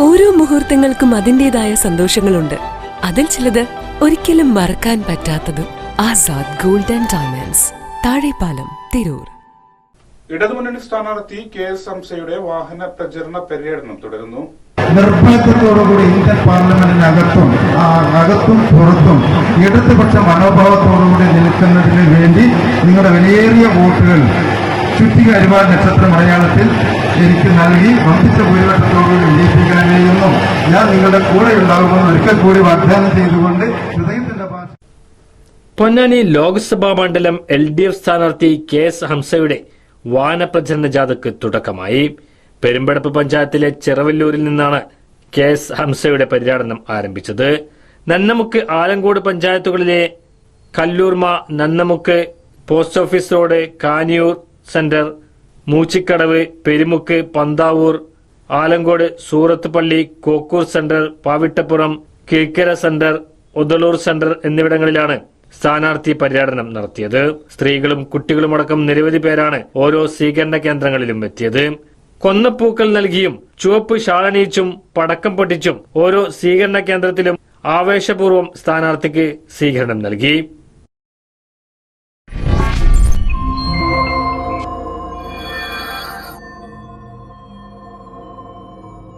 മുഹൂർത്തങ്ങൾക്കും അതിന്റേതായ സന്തോഷങ്ങളുണ്ട്. അതിൽ ചിലത് ഒരിക്കലും മറക്കാൻ പറ്റാത്തതും Azad golden and diamonds Thazhepalam Tirur. ഇടതുമുന്നണി സ്ഥാനാർത്ഥി കെ എസ് ഹംസയുടെ വാഹന പ്രചരണ പര്യടനം തുടരുന്നു. നിർഭയത്വത്തോടുകൂടി ഇന്ത്യൻ പാർലമെന്റിനകത്തും ആ അകത്തും പുറത്തും ഇടതുപക്ഷ മനോഭാവത്തോടുകൂടി നിൽക്കുന്നതിന് വേണ്ടി നിങ്ങളുടെ വിലയേറിയ വോട്ടുകൾ ചുറ്റിക അരിവാൾ നക്ഷത്ര മലയാളത്തിൽ എനിക്ക് നൽകി വർദ്ധിച്ച ഭൂരിപക്ഷത്തോടുകൂടി വിജയിപ്പിക്കാനെന്നും ഞാൻ നിങ്ങളുടെ കൂടെ ഉണ്ടാകുമെന്ന് ഒരിക്കൽ കൂടി വാഗ്ദാനം ചെയ്തുകൊണ്ട് ഹൃദയത്തിന്റെ ഭാഷ പൊന്നാനി ലോക്സഭാ മണ്ഡലം എൽ ഡി എഫ് സ്ഥാനാർത്ഥി കെ എസ് ഹംസയുടെ വാനപ്രചരണ ജാഥയ്ക്ക് തുടക്കമായി. പെരുമ്പടപ്പ് പഞ്ചായത്തിലെ ചിറവല്ലൂരിൽ നിന്നാണ് കെ എസ് ഹംസയുടെ പര്യടനം ആരംഭിച്ചത്. നന്നമുക്ക് ആലങ്കോട് പഞ്ചായത്തുകളിലെ Kalloorma Nannamukku post office road Kaniyoor centre Moochikkadavu Perumukku Panthavoor Alangode Surath പള്ളി Kokkur centre Pavittappuram Kizhakkara centre Othaloor centre എന്നിവിടങ്ങളിലാണ് സ്ഥാനാർത്ഥി പര്യടനം നടത്തിയത്. സ്ത്രീകളും കുട്ടികളുമടക്കം നിരവധി പേരാണ് ഓരോ സ്വീകരണ കേന്ദ്രങ്ങളിലും എത്തിയത്. കൊന്നപ്പൂക്കൾ നൽകിയും ചുവപ്പ് ഷാളണിയിച്ചും പടക്കം പൊട്ടിച്ചും ഓരോ സ്വീകരണ കേന്ദ്രത്തിലും ആവേശപൂർവം സ്ഥാനാർത്ഥിക്ക് സ്വീകരണം നൽകി.